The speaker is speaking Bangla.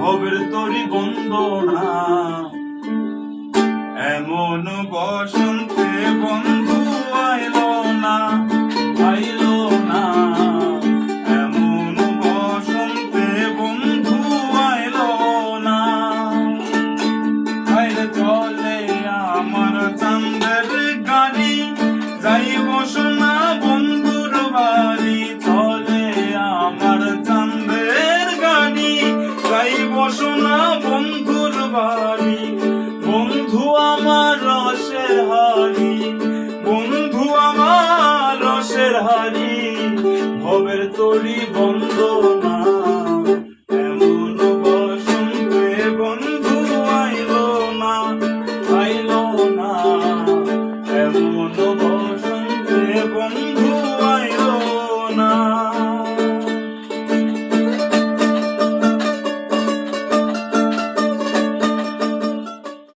ভবের তরি বন্দনা এমন বসন্তে বন্ধু আইল না আইল না। এমন বসন্তে বন্ধু আইল না। আইলে চলে বসনা বন্ধুর বাড়ি। বন্ধু আমার রসের হারি বন্ধু আমার রসের হারি ভবের তরি বন্ধনা এমন বসন্তে বন্ধু আইল না আইল না। এমন বসন্তে বন্ধু